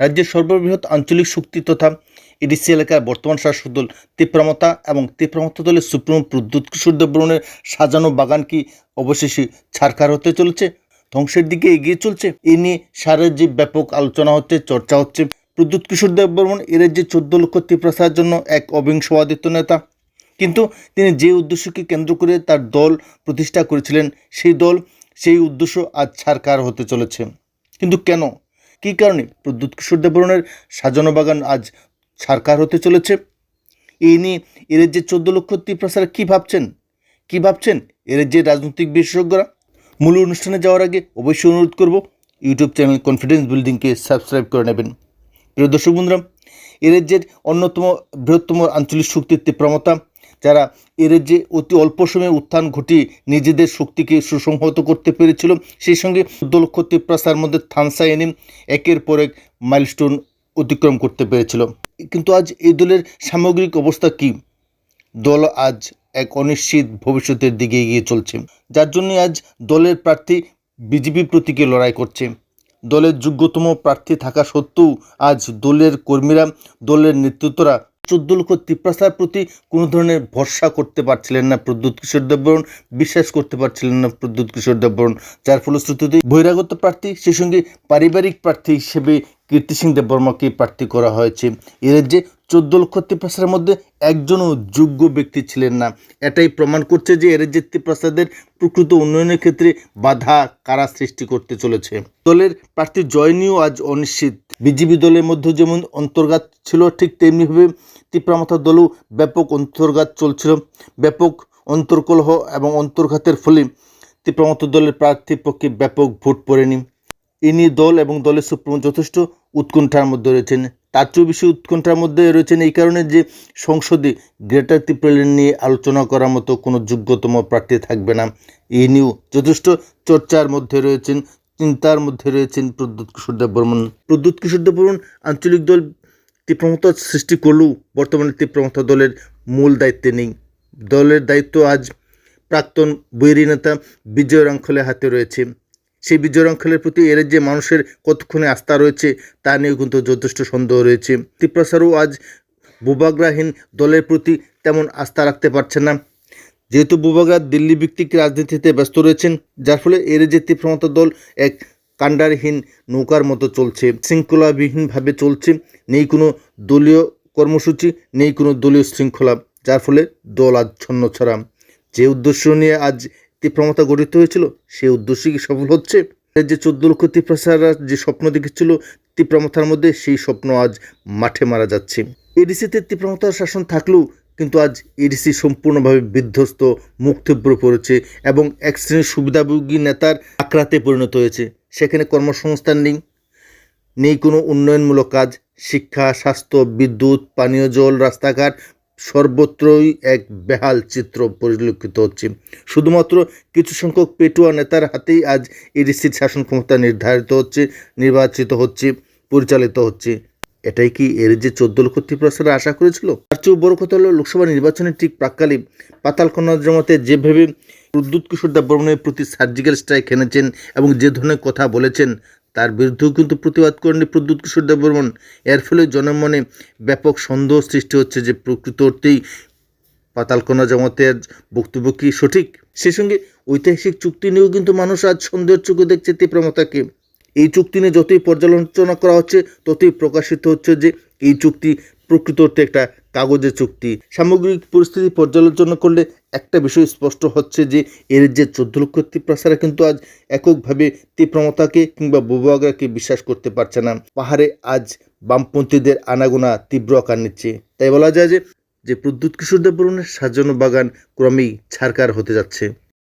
রাজ্যের সর্ববৃহৎ আঞ্চলিক শক্তি তথা এডিসি এলাকার বর্তমান শাসক দল এবং তীব্রমতা দলের সুপ্রিম প্রদ্যুৎ কিশোর দেববর্মনের সাজানো বাগান কি অবশেষে ছারকার হতে চলেছে? ধ্বংসের দিকে এগিয়ে চলছে। এ নিয়ে সারের যে ব্যাপক আলোচনা হচ্ছে, চর্চা হচ্ছে। প্রদ্যুৎ কিশোর দেববর্মন এর যে চোদ্দ লক্ষ তীব্রতার জন্য এক অবিংশবাদিত্য নেতা। কিন্তু তিনি যে উদ্দেশ্যকে কেন্দ্র করে তার দল প্রতিষ্ঠা করেছিলেন, সেই দল, সেই উদ্দেশ্য আজ ছারকার হতে চলেছে। কিন্তু কেন? কী কারণে? প্রদ্যুৎ কিশোর দেববর্মনের সাজানো বাগান আজ ছারকার হতে চলেছে। এই নিয়ে এর যে চোদ্দ লক্ষ তীব্রসার কী ভাবছেন? কী ভাবছেন এর যে রাজনৈতিক বিশেষজ্ঞরা? মূল অনুষ্ঠানে যাওয়ার আগে অবশ্যই অনুরোধ করব, ইউটিউব চ্যানেল কনফিডেন্স বিল্ডিংকে সাবস্ক্রাইব করে নেবেন। প্রিয় দর্শক বন্ধুরা এ রাজ্যের অন্যতম বৃহত্তম আঞ্চলিক শক্তির তীব্রমতা যারা এ রাজ্যে অতি অল্প সময়ে উত্থান ঘটিয়ে নিজেদের শক্তিকে সুসংহত করতে পেরেছিল, সেই সঙ্গে চোদ্দ লক্ষ তীব্রাসার মধ্যে থানসা এনে একের পর এক মাইলস্টোন অতিক্রম করতে পেরেছিল। কিন্তু আজ এই দলের সামগ্রিক অবস্থা কী? দল আজ এক অনিশ্চিত ভবিষ্যতের দিকে এগিয়ে চলছে, যার জন্য আজ দলের প্রার্থী বিজেপি প্রতীকে লড়াই করছে। দলের যোগ্যতম প্রার্থী থাকা সত্ত্বেও আজ দলের কর্মীরা, দলের নেতৃত্বরা চোদ্দ লক্ষ তিপ্রাসার প্রতি কোনো ধরনের ভরসা করতে পারছিলেন না প্রদ্যুৎ কিশোর দেববরণ, বিশ্বাস করতে পারছিলেন না প্রদ্যুৎ কিশোর দেববরণ, যার ফলশ্রুতিতে বহিরাগত প্রার্থী, সেই সঙ্গে পারিবারিক প্রার্থী হিসেবে কীর্তি সিং দেববর্মাকে প্রার্থী করা হয়েছে। এর যে চোদ্দ লক্ষ তীপ্রাসার মধ্যে একজনও যোগ্য ব্যক্তি ছিলেন না। এটাই প্রমাণ করছে যে যে তীপ্রাসাদের প্রকৃত উন্নয়নের ক্ষেত্রে বাধা কারা সৃষ্টি করতে চলেছে। দলের প্রার্থী জয় নিয়েও আজ অনিশ্চিত। বিজেপি দলের মধ্যে যেমন অন্তর্ঘাত ছিল, ঠিক তেমনিভাবে তীব্রামথা দলও ব্যাপক অন্তর্ঘাত চলছিল। ব্যাপক অন্তর্কলহ এবং অন্তর্ঘাতের ফলে তীব্রামত দলের প্রার্থীর পক্ষে ব্যাপক ভোট পড়েনি। নিয়ে দল এবং দলের সুপ্রিমো যথেষ্ট উৎকণ্ঠার মধ্যে রয়েছেন। তার চেয়েও বেশি উৎকণ্ঠার মধ্যে রয়েছেন এই কারণে যে সংসদে গ্রেটার ত্রিপুরা নিয়ে আলোচনা করার মতো কোনো যোগ্যতম প্রার্থী থাকবে না। এই নিয়েও যথেষ্ট চর্চার মধ্যে রয়েছেন, চিন্তার মধ্যে রয়েছেন প্রদ্যুৎ কিশোর দেব বর্মন। প্রদ্যুৎ কিশোর দেব বর্মন আঞ্চলিক দল তীব্রমতা সৃষ্টি করলেও বর্তমানে তীব্রমতা দলের মূল দায়িত্বে নেই। দলের দায়িত্ব আজ প্রাক্তন বৈরী নেতা বিজয় রাঙ্খলের হাতে রয়েছে। সেই বিজয় রাঙ্খলের প্রতি এর যে মানুষের কতক্ষণে আস্থা রয়েছে, তা নিয়েও কিন্তু যথেষ্ট সন্দেহ রয়েছে। ত্রিপ্রাসারও আজ বুবাগ্রাহীন দলের প্রতি তেমন আস্থা রাখতে পারছে না। যেহেতু বুবাগ্রা দিল্লি ভিত্তিক রাজনীতিতে ব্যস্ত রয়েছেন, যার ফলে এর যে তীব্রমতা দল, এক কাণ্ডারহীন নৌকার মতো চলছে। শৃঙ্খলাবিহীনভাবে চলছে। নেই কোনো দলীয় কর্মসূচি, নেই কোনো দলীয় শৃঙ্খলা, যার ফলে দল আজ ছন্ন ছড়া। যে উদ্দেশ্য নিয়ে আজ তীব্রমতা গঠিত হয়েছিল, সেই উদ্দেশ্য কি সফল হচ্ছে? যে চোদ্দ লক্ষ তীব্রাসারা যে স্বপ্ন দেখেছিল তীব্রমতার মধ্যে সেই স্বপ্ন আজ মাঠে মারা যাচ্ছে। এডিসিতে তীব্রমতার শাসন থাকলেও কিন্তু আজ এডিসি সম্পূর্ণভাবে বিধ্বস্ত মুক্তিব্র পড়েছে এবং এক শ্রেণির সুবিধাভোগী নেতার আক্রাতে পরিণত হয়েছে। সেখানে কর্মসংস্থান নেই নেই কোনো উন্নয়নমূলক কাজ, শিক্ষা, স্বাস্থ্য, বিদ্যুৎ, পানীয় জল, রাস্তাঘাট সর্বত্রই এক বেহাল চিত্র পরিলক্ষিত হচ্ছে। শুধুমাত্র কিছু সংখ্যক পেটুয়া নেতার হাতেই আজ এডিসির শাসন ক্ষমতা নির্ধারিত হচ্ছে, নির্বাচিত হচ্ছে, পরিচালিত হচ্ছে। এটাই কি এর যে চোদ্দ লক্ষ ত্রিপ্রাসারে আশা করেছিল? তার চেয়েও বড় কথা হলো, লোকসভা নির্বাচনের ঠিক প্রাককালে পাতালকন্যা জমাতে যেভাবে প্রদ্যুৎ কিশোর দেব বর্মনের প্রতি সার্জিক্যাল স্ট্রাইক এনেছেন এবং যে ধরনের কথা বলেছেন তার বিরুদ্ধেও কিন্তু প্রতিবাদ করেননি প্রদ্যুৎ কিশোর দেব বর্মন এর ফলে জনমনে ব্যাপক সন্দেহ সৃষ্টি হচ্ছে যে প্রকৃত অর্থেই পাতালকোনা জমাতের বক্তব্য কি সঠিক? সেই সঙ্গে ঐতিহাসিক চুক্তি নিয়েও কিন্তু মানুষ আজ সন্দেহের চোখে দেখছে তীব্রমতাকে এই চুক্তি নিয়ে যতই পর্যালোচনা করা হচ্ছে, ততই প্রকাশিত হচ্ছে যে এই চুক্তি প্রকৃত অর্থে একটা কাগজের চুক্তি। সামগ্রিক পরিস্থিতি পর্যালোচনা করলে একটা বিষয় স্পষ্ট হচ্ছে যে, এর যে চোদ্দ লক্ষ তীব্রাসারা কিন্তু আজ এককভাবে তীব্রমতাকে কিংবা বুবাগ্রাকে বিশ্বাস করতে পারছে না। পাহাড়ে আজ বামপন্থীদের আনাগোনা তীব্র আকার নিচ্ছে। তাই বলা যায় যে যে প্রদ্যুৎ কিশোর দেব সাজানো বাগান ক্রমেই ছাড়কার হতে যাচ্ছে।